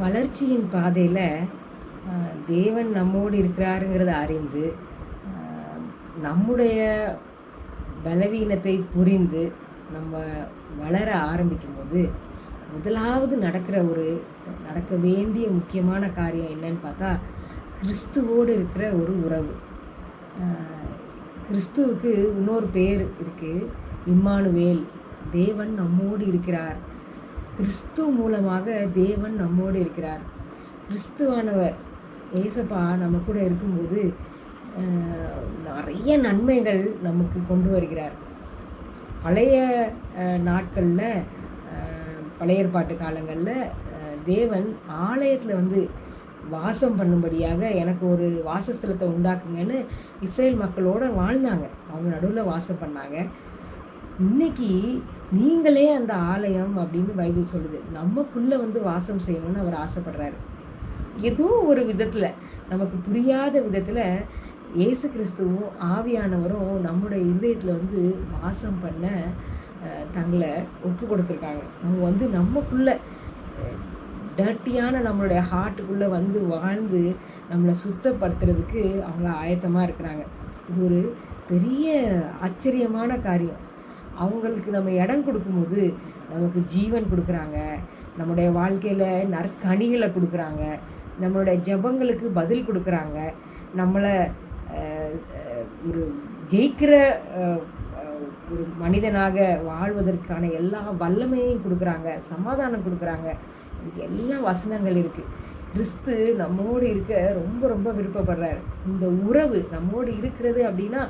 வளர்ச்சியின் பாதையில் தேவன் நம்மோடு இருக்கிறாருங்கிறத அறிந்து நம்முடைய பலவீனத்தை புரிந்து நம்ம வளர ஆரம்பிக்கும்போது முதலாவது நடக்கிற ஒரு நடக்க வேண்டிய முக்கியமான காரியம் என்னன்னு பார்த்தா கிறிஸ்துவோடு இருக்கிற ஒரு உறவு. கிறிஸ்துவுக்கு இன்னொரு பேர் இருக்குது இம்மானுவேல். தேவன் நம்மோடு இருக்கிறார். கிறிஸ்து மூலமாக தேவன் நம்மோடு இருக்கிறார். கிறிஸ்துவானவர் ஏசப்பா நம்ம கூட இருக்கும்போது நிறைய நன்மைகள் நமக்கு கொண்டு வருகிறார். பழைய நாட்களில் பழைய ஏற்பாட்டு காலங்களில் தேவன் ஆலயத்தில் வந்து வாசம் பண்ணும்படியாக எனக்கு ஒரு வாசஸ்தலத்தை உண்டாக்குங்கன்னு இஸ்ரேல் மக்களோடு வாழ்ந்தாங்க. அவங்க நடுவில் வாசம் பண்ணாங்க. இன்னைக்கு நீங்களே அந்த ஆலயம் அப்படின்னு பைபிள் சொல்லுது. நமக்குள்ளே வந்து வாசம் செய்யணும்னு அவர் ஆசைப்படுறாரு. ஏதோ ஒரு விதத்தில் நமக்கு புரியாத விதத்தில் இயேசு கிறிஸ்துவும் ஆவியானவரும் நம்முடைய இருதயத்தில் வந்து வாசம் பண்ண தங்களை ஒப்பு கொடுத்துருக்காங்க. அவங்க வந்து நமக்குள்ளே டர்ட்டியான நம்மளுடைய ஹார்ட்டுக்குள்ளே வந்து வாழ்ந்து நம்மளை சுத்தப்படுத்துறதுக்கு அவங்க ஆயத்தமாக இருக்கிறாங்க. இது ஒரு பெரிய ஆச்சரியமான காரியம். அவங்களுக்கு நம்ம இடம் கொடுக்கும்போது நமக்கு ஜீவன் கொடுக்குறாங்க. நம்முடைய வாழ்க்கையில் நற்கனிகளை கொடுக்குறாங்க. நம்மளுடைய ஜெபங்களுக்கு பதில் கொடுக்குறாங்க. நம்மளை ஒரு ஜெயிக்கிற ஒரு மனிதனாக வாழ்வதற்கான எல்லா வல்லமையும் கொடுக்குறாங்க. சமாதானம் கொடுக்குறாங்க. இதுக்கு எல்லாம் வசனங்கள் இருக்குது கிறிஸ்து நம்மோடு இருக்க ரொம்ப ரொம்ப விருப்பப்படுறாரு. இந்த உறவு நம்மோடு இருக்கிறது அப்படின்னா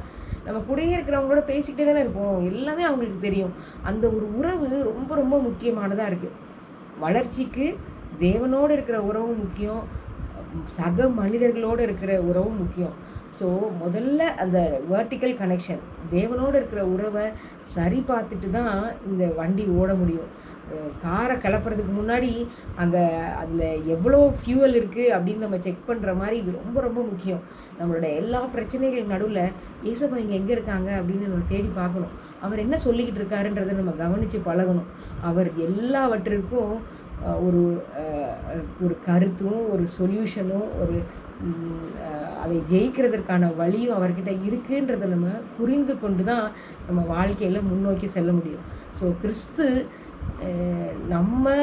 நம்ம கூடயே இருக்கிறவங்களோட பேசிக்கிட்டே தானே இருப்போம். எல்லாமே அவங்களுக்கு தெரியும். அந்த ஒரு உறவு ரொம்ப ரொம்ப முக்கியமானதாக இருக்குது வளர்ச்சிக்கு தேவனோடு இருக்கிற உறவும் முக்கியம். சக மனிதர்களோடு இருக்கிற உறவும் முக்கியம். ஸோ முதல்ல அந்த வெர்டிக்கல் கனெக்ஷன் தேவனோடு இருக்கிற உறவை சரி பார்த்துட்டு தான் இந்த வண்டி ஓட முடியும். காரை கிளப்புறதுக்கு முன்னாடி அங்கே அதில் எவ்வளோ ஃபியூவல் இருக்குது அப்படின்னு நம்ம செக் பண்ணுற மாதிரி இது ரொம்ப ரொம்ப முக்கியம். நம்மளோட எல்லா பிரச்சனைகள் நடுவில் ஏசப்பா இங்கே எங்கே இருக்காங்க அப்படின்னு நம்ம தேடி பார்க்கணும். அவர் என்ன சொல்லிக்கிட்டு இருக்காருன்றதை நம்ம கவனித்து பழகணும். அவர் எல்லாவற்றிற்கும் ஒரு ஒரு கருத்தும் ஒரு சொல்யூஷனும் ஒரு அதை ஜெயிக்கிறதற்கான வழியும் அவர்கிட்ட இருக்குன்றதை நம்ம புரிந்து கொண்டு தான் நம்ம வாழ்க்கையில் முன்னோக்கி செல்ல முடியும். ஸோ கிறிஸ்து நம்ம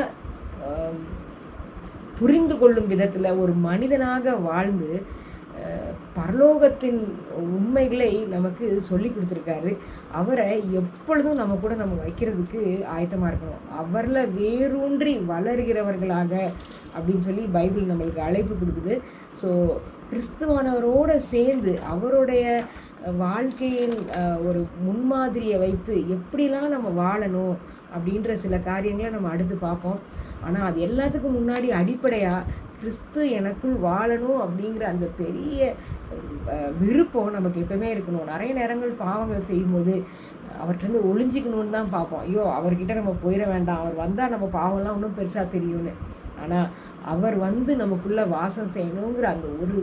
புரிந்து கொள்ளும் விதத்தில் ஒரு மனிதனாக வாழ்ந்து பரலோகத்தின் உண்மைகளை நமக்கு சொல்லி கொடுத்துருக்காரு. அவரை எப்பொழுதும் நம்ம கூட நம்ம வைக்கிறதுக்கு ஆயத்தமாக இருக்கணும். அவரில் வேரூன்றி வளர்கிறவர்களாக அப்படின்னு சொல்லி பைபிள் நம்மளுக்கு அழைப்பு கொடுக்குது. ஸோ கிறிஸ்துவானவரோடு சேர்ந்து அவருடைய வாழ்க்கையின் ஒரு முன்மாதிரியை வைத்து எப்படிலாம் நம்ம வாழணும் அப்படின்ற சில காரியங்களை நம்ம அடுத்து பார்ப்போம். ஆனால் அது எல்லாத்துக்கும் முன்னாடி அடிப்படையாக கிறிஸ்து எனக்குள் வாழணும் அப்படிங்கிற அந்த பெரிய விருப்பம் நமக்கு எப்பவுமே இருக்கணும். நிறைய நேரங்கள் பாவங்கள் செய்யும்போது அவர்கிட்ட ஒளிஞ்சிக்கணும்னு தான் பார்ப்போம். ஐயோ அவர்கிட்ட நம்ம போயிட வேண்டாம். அவர் வந்தால் நம்ம பாவம்லாம் இன்னும் பெருசாக தெரியும்னு. ஆனால் அவர் வந்து நமக்குள்ளே வாசம் செய்யணுங்கிற அந்த ஒரு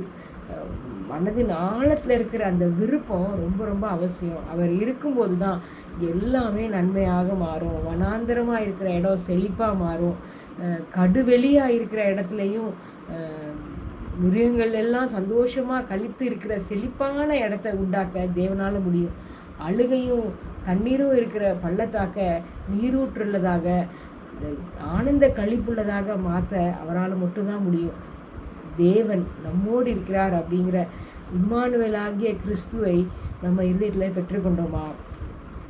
மனதின் ஆழத்தில் இருக்கிற அந்த விருப்பம் ரொம்ப ரொம்ப அவசியம். அவர் இருக்கும்போது தான் எல்லாமே நன்மையாக மாறும். வனாந்தரமாக இருக்கிற இடம் செழிப்பாக மாறும். கடுவெளியாக இருக்கிற இடத்துலையும் மிருகங்கள் எல்லாம் சந்தோஷமாக கழித்து இருக்கிற செழிப்பான இடத்த உண்டாக்க தேவனால் முடியும். அழுகையும் கண்ணீரும் இருக்கிற பள்ளத்தாக்க நீரூற்றுள்ளதாக ஆனந்த கழிப்புள்ளதாக மாற்ற அவரால் மட்டும்தான் முடியும். தேவன் நம்மோடு இருக்கிறார் அப்படிங்கிற இம்மானுவேலாகிய கிறிஸ்துவை நம்ம இருதயத்தில் பெற்றுக்கொண்டோமா?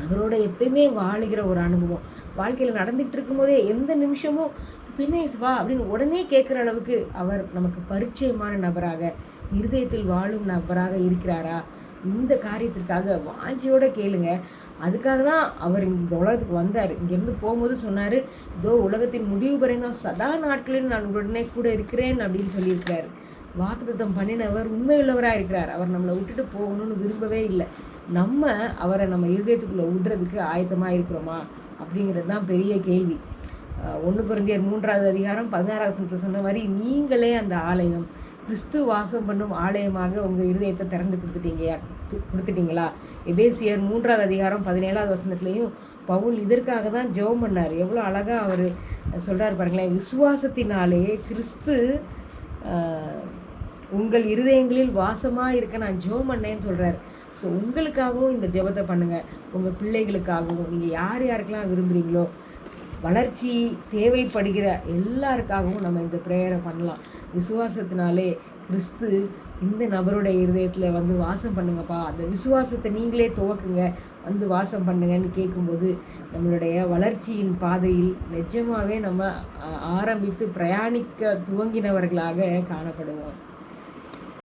அவரோட எப்பயுமே வாழுகிற ஒரு அனுபவம். வாழ்க்கையில் நடந்துகிட்டு இருக்கும்போதே எந்த நிமிஷமும் பின்னே வா அப்படின்னு உடனே கேட்குற அளவுக்கு அவர் நமக்கு பரிச்சயமான நபராக இருதயத்தில் வாழும் நபராக இருக்கிறாரா? இந்த காரியத்திற்காக வாஞ்சியோட கேளுங்க. அதுக்காக தான் அவர் இந்த உலகத்துக்கு வந்தார். இங்கேருந்து போகும்போது சொன்னார் இதோ உலகத்தின் முடிவு வரைக்கும் சதா நாட்களில் நான் உடனே கூட இருக்கிறேன் அப்படின்னு சொல்லியிருக்கிறார். வாக்குத்தத்தம் பண்ணினவர் உண்மையுள்ளவராக இருக்கிறார். அவர் நம்மளை விட்டுட்டு போகணும்னு விரும்பவே இல்லை. நம்ம அவரை நம்ம இருதயத்துக்குள்ளே விடுறதுக்கு ஆயத்தமாக இருக்கிறோமா? அப்படிங்கிறது தான் பெரிய கேள்வி. ஒன்று குறைந்தியர் மூன்றாவது அதிகாரம் பதினாறாவது சொன்ன மாதிரி நீங்களே அந்த ஆலயம் கிறிஸ்து வாசம் பண்ணும் ஆலயமாக உங்கள் இருதயத்தை திறந்து கொடுத்துட்டீங்க கொடுத்துட்டீங்களா? எபேசியர் மூன்றாவது அதிகாரம் பதினேழாவது வசனத்துலேயும் பவுல் இதற்காக தான் ஜெபம் பண்ணார். எவ்வளோ அழகாக அவர் சொல்கிறார் பாருங்களேன். விசுவாசத்தினாலே கிறிஸ்து உங்கள் இருதயங்களில் வாசமாக இருக்க நான் ஜெபம் பண்ணேன்னு சொல்கிறார் ஸோ உங்களுக்காகவும் இந்த ஜெபத்தை பண்ணுங்கள் உங்கள் பிள்ளைகளுக்காகவும் நீங்கள் யார் யாருக்கெல்லாம் விரும்புகிறீங்களோ வளர்ச்சி தேவைப்படுகிற எல்லாருக்காகவும் நம்ம இந்த ப்ரேயரை பண்ணலாம். விசுவாசத்தினாலே கிறிஸ்து இந்த நபருடைய இருதயத்தில் வந்து வாசம் பண்ணுங்கப்பா. அந்த விசுவாசத்தை நீங்களே துவக்குங்க. வந்து வாசம் பண்ணுங்கன்னு கேட்கும்போது நம்மளுடைய வளர்ச்சியின் பாதையில் நிஜமாகவே நம்ம ஆரம்பித்து பிரயாணிக்க துவங்கினவர்களாக காணப்படுவோம்.